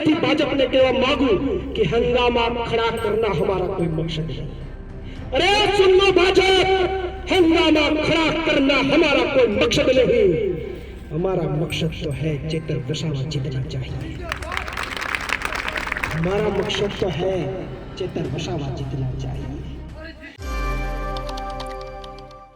અહીંયાથી ભાજપને કહેવા માંગુ કે હંગામા ખડા કરના હમારા કોઈ મકસદ નહીં અરે સુન લો ભાજપ हंगामा खड़ा करना हमारा कोई मकसद नहीं हमारा मकसद तो है चेतर वसावा जीतना चाहिए हमारा मकसद तो है चेतर वसावा जीतना चाहिए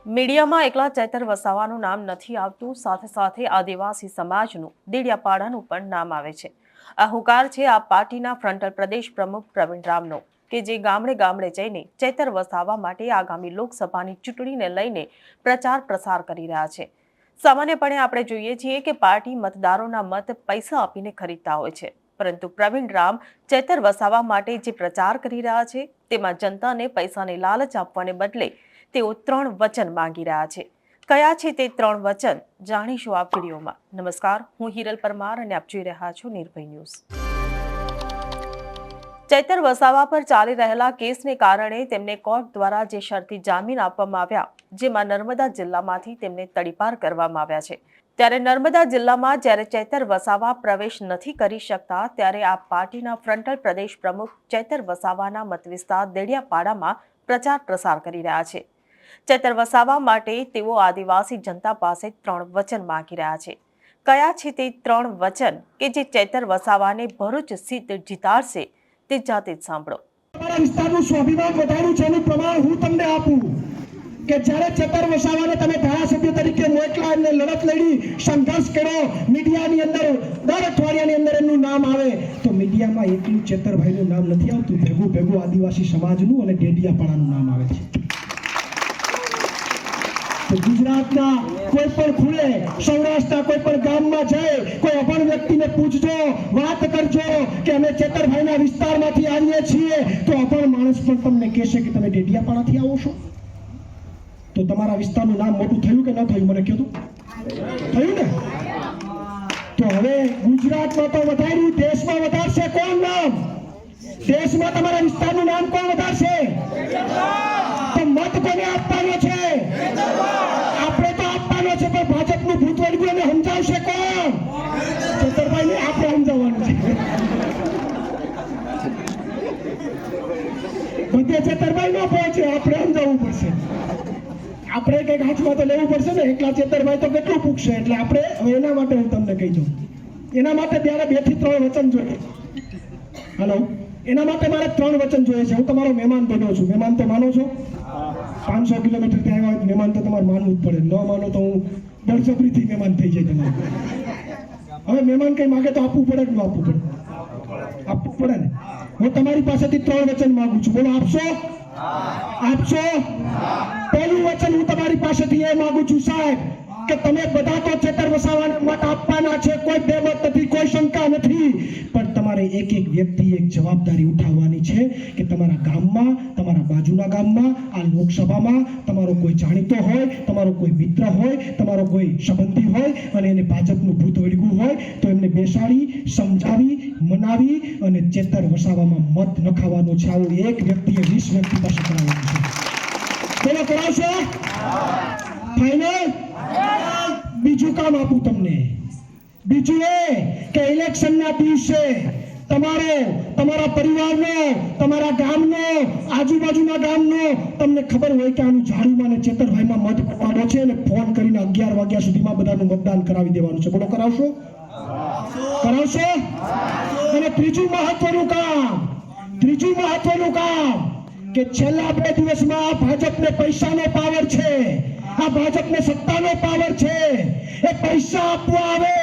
મીડિયામાં એકલા ચૈતર વસાવાનું નામ નથી આવતું સાથે સાથે આદિવાસી સમાજનું દેડિયાપાડાનું પણ નામ આવે છે આ હુકાર છે આ પાર્ટીના ફ્રન્ટલ પ્રદેશ પ્રમુખ પ્રવીણ રામનો, કે જે ગામડે ગામડે જઈને ચેતર વસાવા માટે આગામી લોકસભાની ચૂંટણીને લઈને પ્રચાર પ્રસાર કરી રહ્યા છે. સામાન્યપણે આપણે જોઈએ છીએ કે પાર્ટી મતદારોના મત પૈસા આપીને ખરીદતા હોય છે, પરંતુ પ્રવીણ રામ ચેતર વસાવા માટે જે પ્રચાર કરી રહ્યા છે, તેમાં જનતાને પૈસાની લાલચ આપવાને બદલે તેઓ ત્રણ વચન માંગી રહ્યા છે. કયા છે તે ત્રણ વચન જાણીશું આ વિડીયોમાં. નમસ્કાર, હું હિરલ પરમાર અને આપ જોઈ રહ્યા છો નિર્ભય ન્યૂઝ. ચૈતર વસાવા પર ચાલી રહેલા કેસને કારણે તેમને કોર્ટ દ્વારા જે શરતી જામીન આપવામાં આવ્યા, જેમાં નર્મદા જિલ્લામાંથી તેમને તડીપાર કરવામાં આવ્યા છે. ત્યારે નર્મદા જિલ્લામાં જ્યારે ચૈતર વસાવા પ્રવેશ નથી કરી શકતા, ત્યારે આ પાર્ટીના ફ્રન્ટલ પ્રદેશ પ્રમુખ ચૈતર વસાવાના મતવિસ્તાર દેડિયાપાડામાં પ્રચાર પ્રસાર કરી રહ્યા છે. ચૈતર વસાવવા માટે તેઓ આદિવાસી જનતા પાસે ત્રણ વચન માગી રહ્યા છે. કયા છે તે ત્રણ વચન કે જે ચેતર વસાવાને ભરૂચ સીટ જીતાડશે તે જાતે જ સાંભળો. તમારા વિસ્તારનું સ્વાભિમાન વધાર્યું છે એનું પ્રમાણ હું તમને આપું કે જ્યારે ચેતર વસાવાને તમે ધારાસભ્ય તરીકે મોકલા એમને લડત લડી, સંઘર્ષ કર્યો, મીડિયાની અંદર, દર અઠવાડિયાની અંદર એમનું નામ આવે, તો મીડિયામાં એકલું ચેતરભાઈનું નામ નથી આવતું. ભેગું ભેગું આદિવાસી સમાજનું અને ડેડિયાપાડાનું નામ આવે છે. ગુજરાતના કોઈ પણ ખૂણે, સૌરાષ્ટ્રના કોઈ પણ ગામમાં જઈ કોઈ અભણ વ્યક્તિને પૂછજો, વાત કરજો કે અમે ચેતરભાઈના વિસ્તારમાંથી આવીએ છીએ, તો અભણ માણસ પણ તમને કહેશે કે તમે ડેડિયાપાડાથી આવો છો. તો તમારા વિસ્તારનું નામ મોટું થયું કે ન થયું, મને કીધું થયું ને? તો હવે ગુજરાતમાં તો વધાર્યું, દેશમાં વધારશે કોણ નામ? દેશમાં તમારા વિસ્તારનું નામ કોણ વધારશે તો મત કોને આપવાનો છે આપણે તો આપવાનો છે પણ ભાજપનું ભૂત વર્ગું એને સમજાવશે કોણ ચેતરભાઈને આપણે સમજાવવાનું છે બધે ચેતરભાઈ ન પહોંચે, આપણે સમજાવવું પડશે. આપણે કંઈક હાથમાં તો લેવું પડશે ને, એકલા ચેતરભાઈ તો કેટલું પૂછશે? એટલે આપણે એના માટે હું તમને કહી દઉં. એના માટે ત્યારે બેથી ત્રણ વચન જોઈએ. હલો? એના માટે મારે ત્રણ વચન જોઈએ છે. હું તમારો મહેમાન બન્યો છું. મહેમાન તો માનો છો? પાંચસો કિલોમીટર ત્યાં આવ્યા મહેમાન તો તમારે માનવું જ પડે. ન માનો તો હું બળજબરીથી મહેમાન થઈ જાય તમારે હવે મહેમાન કઈ માગે તો આપવું પડે કે ન આપવું પડે? આપવું પડે ને? હું તમારી પાસેથી ત્રણ વચન માંગુ છું. બોલો, આપશો? આપશો? પહેલું વચન હું તમારી પાસેથી એ માંગુ છું, સાહેબ, કે તમે બધા તો ચેતર વસાવાને મત આપવાના છે, કોઈ બેમત નથી, કોઈ શંકા નથી. તમારે એક એક વ્યક્તિ એક જવાબદારી ઉઠાવવાની છે કે તમારા ગામમાં, તમારા બાજુના ગામમાં, આ લોકસભામાં તમારો કોઈ જાણીતો હોય, તમારો કોઈ મિત્ર હોય, તમારો કોઈ સંબંધી હોય અને એને ભાજપનું ભૂત વળગું હોય, તો એમને બેસાડી, સમજાવી, મનાવી અને ચેતર વસાવવામાં મત નખાવાનો છે. આવું એક વ્યક્તિએ વીસ વ્યક્તિ પાસે કરાવવાનું છે. કરાવશો? બીજું કામ આપું તમને. બીજું એ કે ઇલેક્શનના દિવસે તમારો, તમારા પરિવારનો, તમારા ગામનો, આજુબાજુના ગામનો તમને ખબર હોય કે આનું ઝાડુમાં ને ચેતરભાઈમાં મત પડવાનો છે અને ફોન કરીને અગિયાર વાગ્યા સુધીમાં બધાનું મતદાન કરાવી દેવાનું છે. બોલો, કરાવશો? કરાવશો? અને ત્રીજું મહત્વનું કામ, ત્રીજું મહત્વનું કામ કે છેલ્લા બે દિવસમાં ભાજપને પૈસાનો પાવર છે, આ ભાજપને સત્તાનો પાવર છે. એ પૈસા આપવા આવે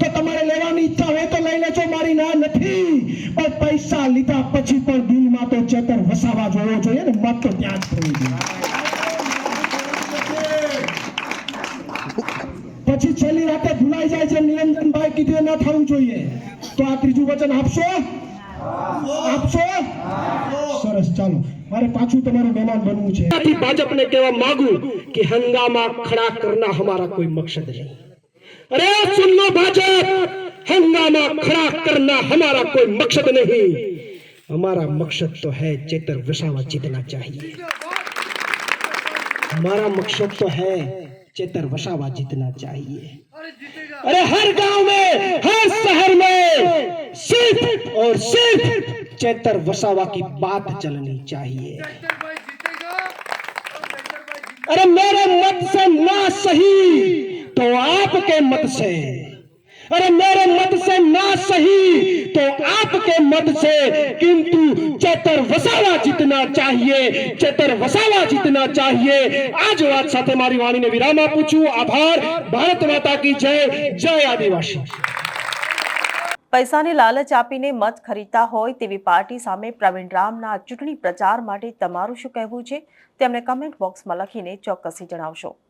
તો તમારે લેવાની ઈચ્છા હોય તો લઈ લેજો મારી ના નથી પણ પૈસા લીધા પછી પણ દિલમાં તો ચેતર વસાવા જોવો જોઈએ ને, મત તો ત્યાં જ થવી જોઈએ. પછી છેલ્લી રાતે ભૂલાઈ જાય છે, નિરંજનભાઈ કીધું ન થવું જોઈએ. તો આ ત્રીજું વચન આપશો? આપશો? સરસ, ચાલો. મારે પાછું તમારું મહેમાન બનવું છે. ભાજપને કહેવા માંગુ કે હંગામા ખડા કરના હમારા કોઈ મકસદ નહીં. અરે સુન લો ભાજપ, હંગામા ખડા કરના હમારા કોઈ મકસદ નહીં. हमारा मकसद तो है चेतर वसावा जीतना चाहिए। हमारा मकसद तो है चेतर वसावा जीतना चाहिए। अरे हर गाँव में, हर शहर में सिर्फ़ और सिर्फ़ चेतर वसावा की बात चलनी चाहिए। अरे मेरे मत से ना सही तो आपके मत से अरे मेरे मत से ना सही तो आपके मत से किंतु चेतर वसावा जीतना चाहिए चेतर वसावा जीतना चाहिए आज વાત સાથે મારી વાણીને વિરામ આપું છું આભાર ભારત માતા કી જય જય આદિવાસી પૈસાની લાલચ આપીને મત ખરીદતા હોય તેવી પાર્ટી સામે પ્રવીણ રામના ચૂંટણી પ્રચાર માટે તમારું શું કહેવું છે તેમને કમેન્ટ બોક્સમાં લખીને ચોક્કસથી જણાવશો